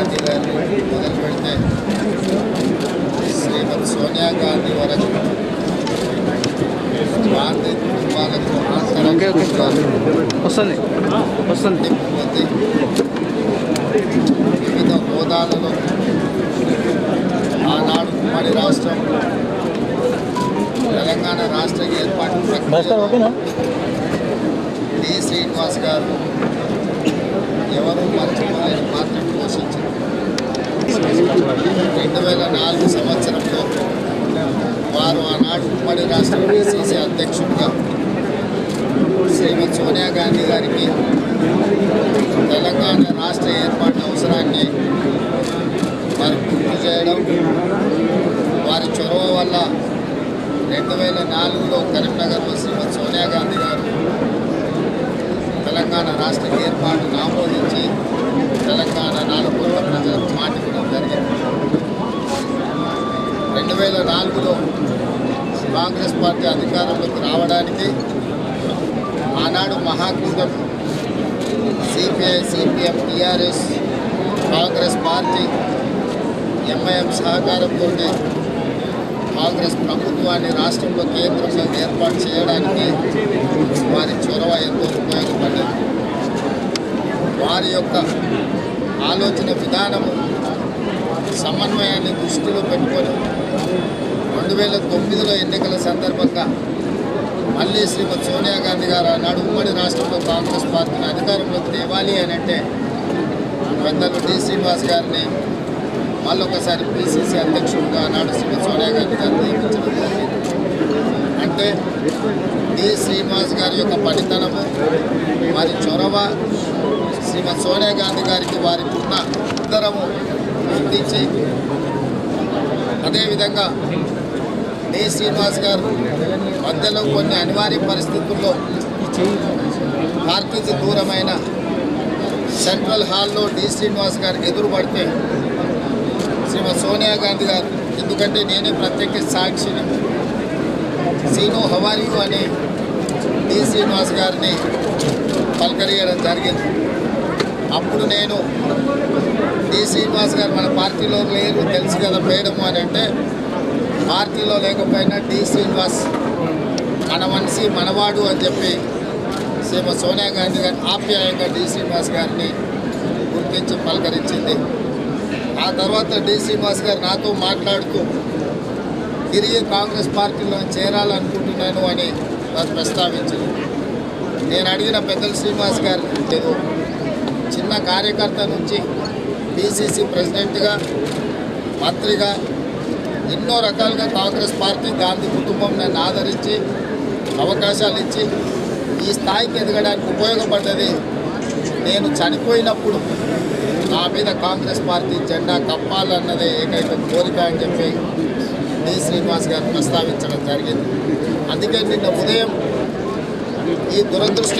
గారిని మొదలు పెడితే శ్రీమతి సోనియా గాంధీ వరకు గాంధీ కుటుంబాలకు వస్తుంది. వస్తుంది. వివిధ హోదాలలో ఆనాడు ఉమ్మడి రాష్ట్రం తెలంగాణ రాష్ట్ర ఏర్పాటు డి శ్రీనివాస్ గారు ఎవరు మర్చిపోలేని పాత్ర పోషించారు రెండు వేల నాలుగు సంవత్సరంలో వారు ఆనాడు ఉమ్మడి రాష్ట్ర పిసిసి అధ్యక్షుడిగా శ్రీమతి సోనియా గాంధీ గారికి తెలంగాణ రాష్ట్ర ఏర్పాటు అవసరాన్ని వారు గుర్తు చేయడం వారి చొరవ వల్ల రెండు వేల నాలుగులో కరీంనగర్లో శ్రీమతి సోనియా గాంధీ గారు తెలంగాణ రాష్ట్ర ఏర్పాటును ఆమోదించి తెలంగాణ నాలుగు కోట్ల ప్రజలకు మాట ఇవ్వడం జరిగింది రెండు వేల నాలుగులో కాంగ్రెస్ పార్టీ అధికారంలోకి రావడానికి ఆనాడు మహాకూటమి CPI CPM TRS Congress party MIM సహకారంతో కాంగ్రెస్ ప్రభుత్వాన్ని రాష్ట్రంలో కేంద్రంలో ఏర్పాటు చేయడానికి వారి చొరవ ఎంతో ఉపయోగపడింది వారి యొక్క ఆలోచన విధానము సమన్వయాన్ని దృష్టిలో పెట్టుకొని రెండు వేల తొమ్మిదిలో ఎన్నికల సందర్భంగా మళ్ళీ శ్రీమతి సోనియా గాంధీ గారు ఆనాడు ఉమ్మడి రాష్ట్రంలో కాంగ్రెస్ పార్టీని అధికారంలోకి తేవాలి అని అంటే పెద్దలు డి శ్రీనివాస్ గారిని మళ్ళొకసారి పిసిసి అధ్యక్షుడిగా ఆనాడు శ్రీమతి సోనియా గాంధీ గారిని నియమించడం అంటే డి శ్రీనివాస్ గారి యొక్క పనితనము వారి చొరవ శ్రీమతి సోనియా గాంధీ గారికి వారికి ఉన్న ఉత్తరము గుర్తించి అదేవిధంగా డి. శ్రీనివాస్ గారు మధ్యలో కొన్ని అనివార్య పరిస్థితుల్లో పార్టీకి దూరమైన సెంట్రల్ హాల్లో డి. శ్రీనివాస్ గారికి ఎదురుపడితే శ్రీమతి సోనియా గాంధీ గారు ఎందుకంటే నేనే ప్రత్యక్ష సాక్షిని. సీను హవారియు అని డి. శ్రీనివాస్ గారిని పలకరియడం జరిగింది. అప్పుడు నేను డి శ్రీనివాస్ గారు మన పార్టీలో లేరు తెలుసు కదా మేడము అని అంటే పార్టీలో లేకపోయినా డి శ్రీనివాస్ మన మనిషి మనవాడు అని చెప్పి శ్రీమ సోనియా గాంధీ గారి ఆప్యాయంగా డి శ్రీనివాస్ గారిని గుర్తించి పలకరించింది. ఆ తర్వాత డి శ్రీనివాస్ గారు నాతో మాట్లాడుతూ తిరిగి కాంగ్రెస్ పార్టీలో చేరాలనుకుంటున్నాను అని వారు ప్రస్తావించింది నేను అడిగిన పెద్దలు శ్రీనివాస్ గారు లేదు చిన్న కార్యకర్త నుంచి పిసిసి ప్రెసిడెంట్గా మంత్రిగా ఎన్నో రకాలుగా కాంగ్రెస్ పార్టీ గాంధీ కుటుంబం నన్ను ఆదరించి అవకాశాలు ఇచ్చి ఈ స్థాయికి ఎదగడానికి ఉపయోగపడ్డది. నేను చనిపోయినప్పుడు నా మీద కాంగ్రెస్ పార్టీ జెండా కప్పాలన్నదే ఏకైక కోరిక అని చెప్పి డి శ్రీనివాస్ గారు ప్రస్తావించడం జరిగింది. అందుకే నిన్న ఉదయం ఈ దురదృష్ట